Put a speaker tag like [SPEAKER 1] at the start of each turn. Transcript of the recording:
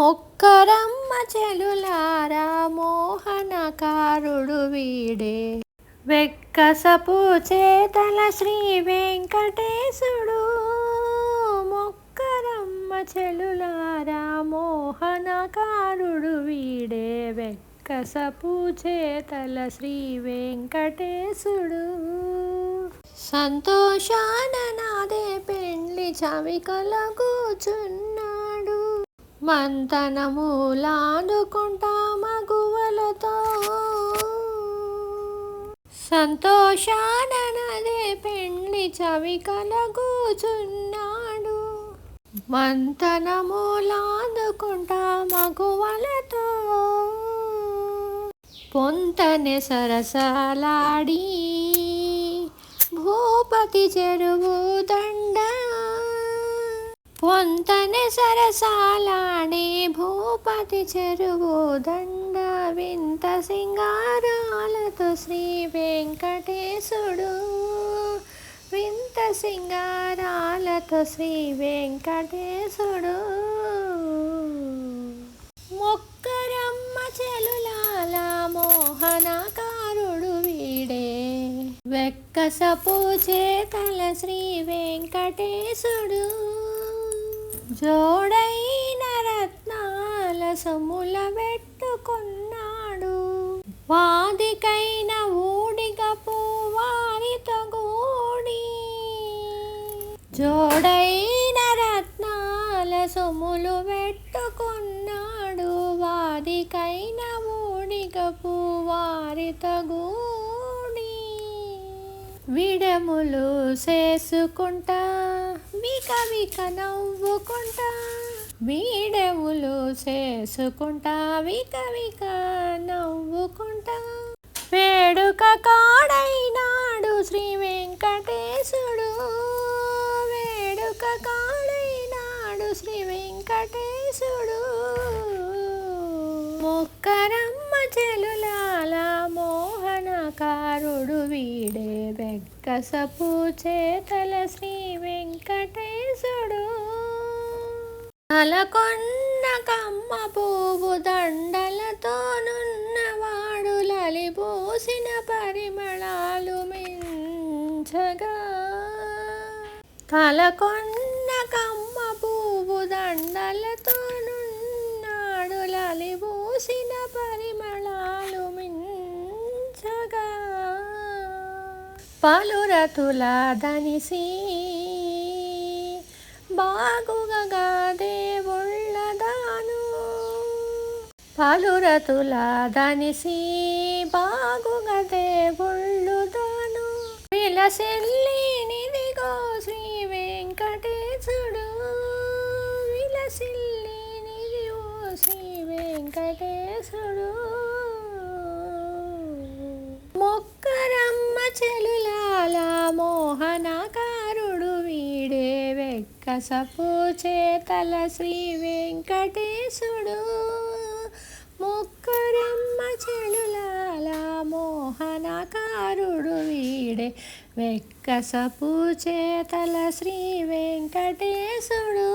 [SPEAKER 1] మొక్కరమ్మ చెలులారా మోహనకారుడు వీడే. వెక్కసపు చేతల శ్రీ వెంకటేశుడు మొక్కరమ్మ చెలులారా మోహనకారుడు వీడే. వెక్కసపు చేతల శ్రీ వెంకటేశుడు. సంతోషాన నాదే పెండ్లి చవికల కూచున్న మంతనములాదుకుంటా మగువలతో సంతోషాననదే పెండ్లి చవికల కూచున్నాడు మంతనములాదుకుంటా మగువలతో పొంతనె సరసలాడి. భూపతి చెరువు దండ పొంతని సరసాలాడే భూపతి చెరువు దండ వింత సింగారాలతో శ్రీ వెంకటేశుడు. వింత సింగారాలతో శ్రీ వెంకటేశుడు. మొక్కరమ్మ చెలులాల మోహనకారుడు వీడే. వెక్కసపు చేతల శ్రీ వెంకటేశుడు. జోడైన రత్నాల సొమ్ముల పెట్టుకున్నాడు వాదికైన ఊడిగ పూవారితో గూడి జోడైన రత్నాల సొమ్ములు పెట్టుకున్నాడు వాదికైన ఊడిగ పూవారితో గూడి విడములు చేసుకుంటా విక విక నవ్వుకుంటా. వీడములు చేసుకుంటా విక విక నవ్వుకుంటా. వేడుక కాడైనాడు శ్రీ వెంకటేశుడు. వేడుక కాడైనాడు శ్రీ వెంకటేశుడు. మొక్కరమ్మ చెలులా కుమారుడు వీడే వెక్కసపు చేతల శ్రీ వెంకటేశుడు. అలకొన్న కమ్మ పువ్వు దండలతోనున్నవాడు లలిపోసిన పరిమళాలు మించగా. తలకొన్న కమ్మ పువ్వు దండలతోనున్నాడు లలిపోసిన పరిమళాలు మించగా పలురతుల దనిసి. బాగుగా దేవుళ్ళదాను పలురతుల దనిసి బాగుగా దేవుళ్ళుదాను విలసిల్లినిదిగో శ్రీ వెంకటేశుడు. విలసిల్లినిదిగో శ్రీ వెంకటేశుడు మొక్కరమ్మ చెలులాల మోహనకారుడు వీడే వెక్కసపు చేతల శ్రీ వెంకటేశుడు ముక్కరమ్మ చెలులాల మోహనకారుడు వీడే. వెక్కసపు చేతల శ్రీ వెంకటేశుడు